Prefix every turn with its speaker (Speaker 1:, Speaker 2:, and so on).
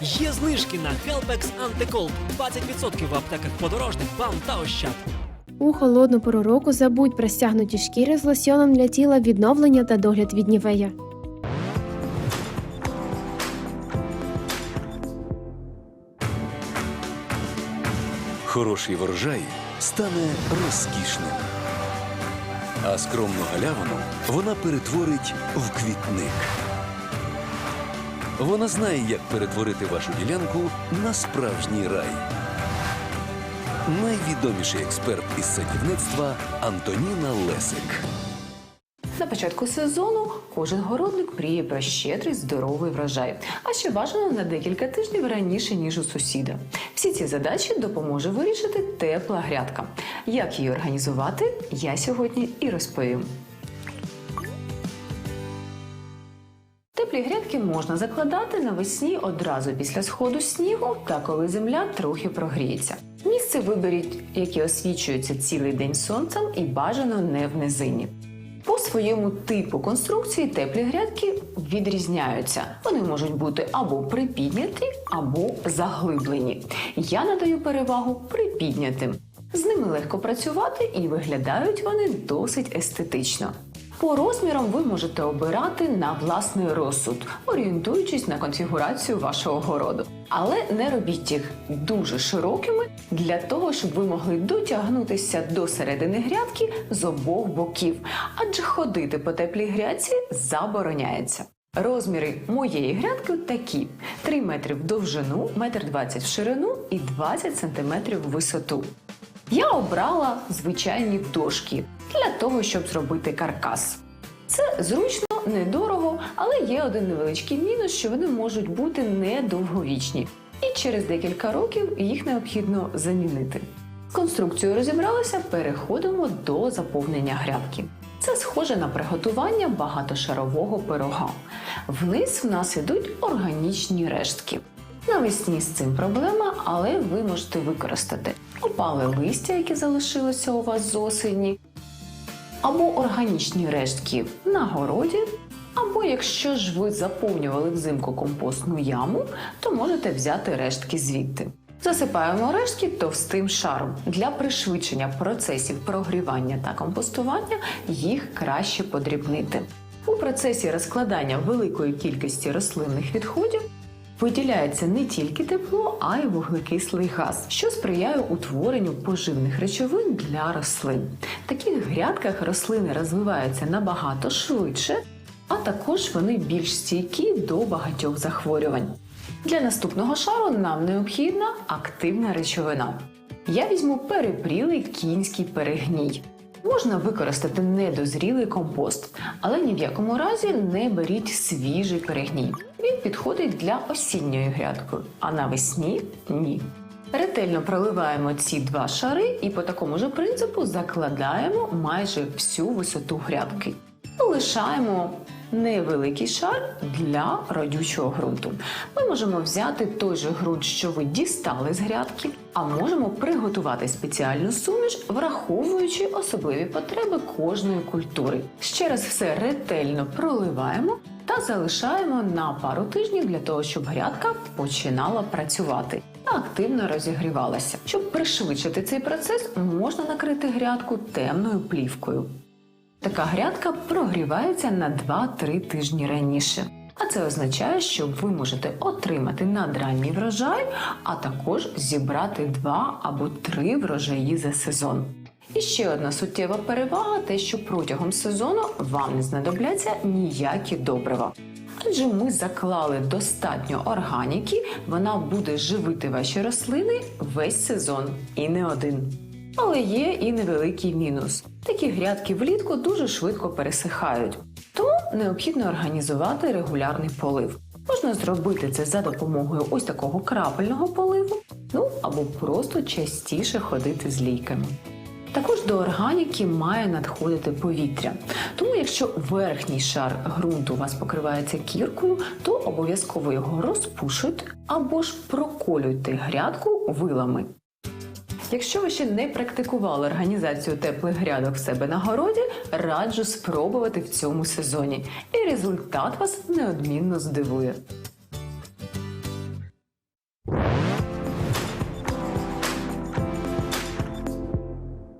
Speaker 1: Є знижки на Helpex Антиколд 20% в аптеках подорожних, бам та ощад.
Speaker 2: У холодну пору року забудь про стягнуті шкіри з лосьоном для тіла відновлення та догляд від нівея.
Speaker 3: Хороший врожай стане розкішним, а скромну галявину вона перетворить в квітник. Вона знає, як перетворити вашу ділянку на справжній рай. Найвідоміший експерт із садівництва Антоніна Лесик.
Speaker 4: На початку сезону кожен городник мріє про щедрий здоровий врожай, а ще бажано на декілька тижнів раніше ніж у сусіда. Всі ці задачі допоможе вирішити тепла грядка. Як її організувати, я сьогодні і розповім. Теплі грядки можна закладати навесні одразу після сходу снігу та коли земля трохи прогріється. Місце виберіть, яке освічується цілий день сонцем і бажано не в низині. По своєму типу конструкції теплі грядки відрізняються. Вони можуть бути або припідняті, або заглиблені. Я надаю перевагу припіднятим. З ними легко працювати і виглядають вони досить естетично. По розмірам ви можете обирати на власний розсуд, орієнтуючись на конфігурацію вашого городу. Але не робіть їх дуже широкими для того, щоб ви могли дотягнутися до середини грядки з обох боків, адже ходити по теплій грядці забороняється. Розміри моєї грядки такі: 3 метри в довжину, 1,20 м в ширину і 20 см в висоту. Я обрала звичайні дошки для того, щоб зробити каркас. Це зручно, недорого, але є один невеличкий мінус, що вони можуть бути недовговічні, і через декілька років їх необхідно замінити. З конструкцією розібралися, переходимо до заповнення грядки. Це схоже на приготування багатошарового пирога. Вниз в нас ідуть органічні рештки. Навесні з цим проблема, але ви можете використати опале листя, яке залишилося у вас з осені, або органічні рештки на городі, або якщо ж ви заповнювали взимку компостну яму, то можете взяти рештки звідти. Засипаємо рештки товстим шаром. Для пришвидшення процесів прогрівання та компостування їх краще подрібнити. У процесі розкладання великої кількості рослинних відходів виділяється не тільки тепло, а й вуглекислий газ, що сприяє утворенню поживних речовин для рослин. В таких грядках рослини розвиваються набагато швидше, а також вони більш стійкі до багатьох захворювань. Для наступного шару нам необхідна активна речовина. Я візьму перепрілий кінський перегній. Можна використати недозрілий компост, але ні в якому разі не беріть свіжий перегній. Він підходить для осінньої грядки, а навесні ні. Ретельно проливаємо ці два шари і по такому ж принципу закладаємо майже всю висоту грядки. Лишаємо невеликий шар для родючого ґрунту. Ми можемо взяти той же ґрунт, що ви дістали з грядки, а можемо приготувати спеціальну суміш, враховуючи особливі потреби кожної культури. Ще раз все ретельно проливаємо та залишаємо на пару тижнів для того, щоб грядка починала працювати та активно розігрівалася. Щоб пришвидшити цей процес, можна накрити грядку темною плівкою. Така грядка прогрівається на 2-3 тижні раніше. А це означає, що ви можете отримати надранній врожай, а також зібрати два або три врожаї за сезон. І ще одна суттєва перевага те, що протягом сезону вам не знадобляться ніякі добрива. Адже ми заклали достатньо органіки, вона буде живити ваші рослини весь сезон і не один. Але є і невеликий мінус. Такі грядки влітку дуже швидко пересихають, тому необхідно організувати регулярний полив. Можна зробити це за допомогою ось такого крапельного поливу, ну або просто частіше ходити з лійками. Також до органіки має надходити повітря. Тому, якщо верхній шар ґрунту у вас покривається кіркою, то обов'язково його розпушуйте або ж проколюйте грядку вилами. Якщо ви ще не практикували організацію теплих грядок в себе на городі, раджу спробувати в цьому сезоні, і результат вас неодмінно здивує.